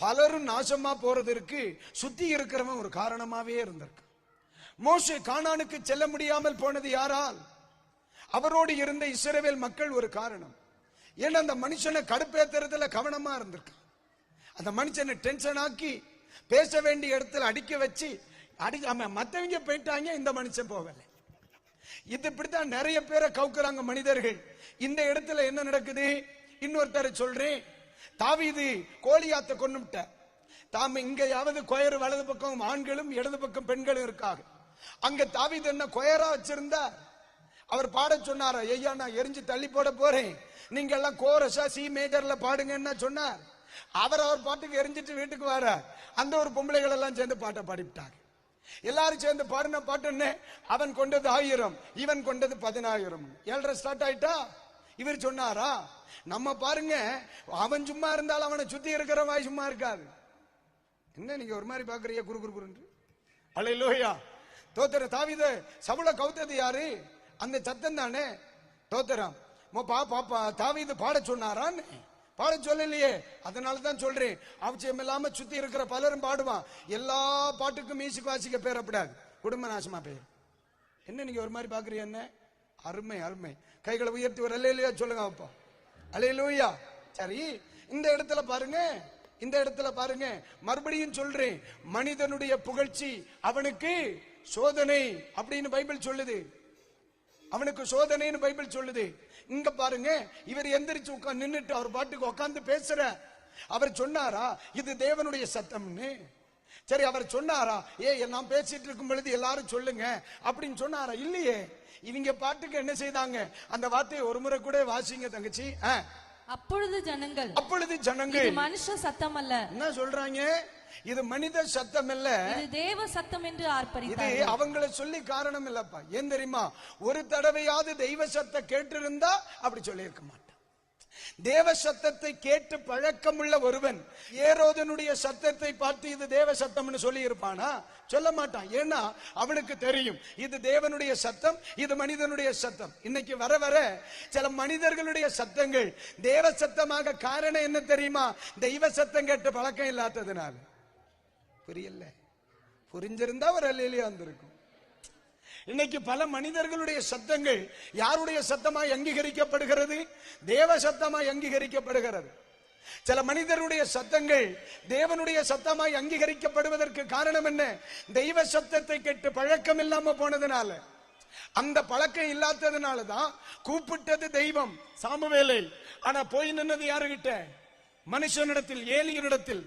பலரும் நாசமா போறதற்கு சுத்தி இருக்கிறவன் ஒரு காரணமாவே இருந்திருக்கு. மோசே காணானுக்கு செல்ல முடியாமல் போனது யாரால்? அவரோடு இருந்த இஸ்ரவேல் மக்கள் ஒரு காரணம். ஏன்னா அந்த மனுஷனை கடுப்பேத்துறதுல கவனமா இருந்திருக்கு. அந்த மனுஷனை டென்ஷன் ஆக்கி பேச வேண்டிய இடத்துல அடிக்க வச்சு அடி மற்றவங்க போயிட்டாங்க இந்த மனுஷன் போகலை. இது இப்படித்தான் நிறைய பேரை கவுக்குறாங்க மனிதர்கள். இந்த இடத்துல என்ன நடக்குது? இன்னொருத்தரை சொல்றேன். தாவீது கோலியாத்த கொன்னுட்ட தாம இங்கேயாவது கொயர் வலது பக்கம் ஆண்களும் இடது பக்கம் பெண்களும் இருக்காங்க. அங்க தாவீது என்ன கொயரா வச்சிருந்தா? அவர் பாட சொன்னாரா ஐயா நான் எரிஞ்சு தள்ளி போட போறேன். நீங்க எல்லாம் கோரஸா சி மேஜர்ல பாடுங்கன்னா சொன்னார். அவர் அவர் பாட்டுக்கு எரிஞ்சிட்டு வீட்டுக்கு வர அந்த ஒரு பொம்பளைகள் எல்லாம் சேர்ந்து பாட்டை பாடிவிட்டாங்க. எல்லாரும் சேர்ந்து பாடின பாட்டுன்னு அவன் கொண்டது ஆயிரம் இவன் கொண்டது பதினாயிரம். ஏழரை ஸ்டார்ட் ஆயிட்டா? இவர் சொன்னாரா? நம்ம பாருங்க அவன் சும்மா இருந்தாலும் அவனை சுத்தி இருக்கிற வாய் சும்மா இருக்காது. என்ன நீங்க ஒரு மாதிரி பாக்குறீங்க குரு குரு குருன்று அல்லையா தோத்திர தாவித சவுள கவுத்தது யாரு? அந்த சத்தம் தானே? தோத்திரம். பா பாப்பா தாவீது பாட சொன்னாரான்னு? பாட சொல்லலையே. அதனால தான் சொல்றேன். அவசியம் இல்லாம சுத்தி இருக்கிற பலரும் பாடுவான். எல்லா பாட்டுக்கும் மியூசிக் வாசிக்க பேரப்படாது. குடும்ப நாசமா பேர் என்ன நீங்க ஒரு மாதிரி பாக்குறீங்க என்ன? அருமை அருமை. கைகளை உயர்த்தி ஒரு அல்லையா சொல்லுங்க அப்பா. அலையிலூயா சரி இந்த இடத்துல பாருங்க இந்த இடத்துல பாருங்க. மறுபடியும் சொல்றேன் மனிதனுடைய புகழ்ச்சி அவனுக்கு சோதனை அப்படின்னு பைபிள் சொல்லுது. அவனுக்கு சோதனைன்னு பைபிள் சொல்லுது. இங்க பாருங்க இவர் எந்திரிச்சு உட்கார்ந்து நின்னுட்டு அவர் பாட்டுக்கு உட்காந்து பேசுற. அவர் சொன்னாரா இது தேவனுடைய சத்தம்னு? சரி அவர் சொன்னாரா? ஏ நான் பேசிட்டு இருக்கும் பொழுது எல்லாரும் சொல்லுங்க. அப்படின்னு சொன்னாரா? இல்லையே. இவங்க பாட்டுக்கு என்ன செய்தாங்க? அந்த வார்த்தையை ஒரு முறை கூட வாசிங்க தங்கச்சி. அப்பொழுது ஜனங்கள் அப்பொழுது ஜனங்கள். இது மனுஷ சத்தம் அல்ல என்ன சொல்றாங்க? இது மனித சத்தம் இல்ல இது தேவ சத்தம் என்று இது ஆர்ப்பரித்தார் அவங்கள சொல்லி காரணம் இல்லப்பா. ஏன் தெரியுமா? ஒரு தடவையாவது தெய்வ சத்த கேட்டிருந்தா அப்படி சொல்லியிருக்க மாட்டான். தேவ சத்தத்தை கேட்டு பழக்கமுள்ள ஒருவன் ஏரோதனுடைய சத்தத்தை பார்த்து இது தேவ சத்தம்னு சொல்லி இருப்பானா சொல்ல மாட்டான். ஏன்னா அவனுக்கு தெரியும். இது தேவனுடைய சத்தம் இது மனிதனுடைய சத்தம். இன்னைக்கு வர வர சில மனிதர்களுடைய சத்தங்கள் தேவ சத்தமாக காரணம் என்ன தெரியுமா? தெய்வ சத்தம் கேட்டு பழக்கம் இல்லாததுனால. புரியல. புரிஞ்சிருந்தா ஒரு அல்லையிலேயே வந்திருக்கும். இன்னைக்கு பல மனிதர்களுடைய சத்தங்கள் யாருடைய சத்தமாய் அங்கீகரிக்கப்படுகிறது? தேவ சத்தமாய் அங்கீகரிக்கப்படுகிறது. சில மனிதருடைய சத்தங்கள் தேவனுடைய சத்தமாய் அங்கீகரிக்கப்படுவதற்கு காரணம் என்ன? தெய்வ சத்தத்தை கேட்டு பழக்கம் இல்லாம போனதுனால. அந்த பழக்கம் இல்லாததுனால தான் கூப்பிட்டது தெய்வம் சாமுவேலை. ஆனா போய் நின்னது யாருகிட்ட? மனுஷனிடத்தில் ஏலியனிடத்தில்.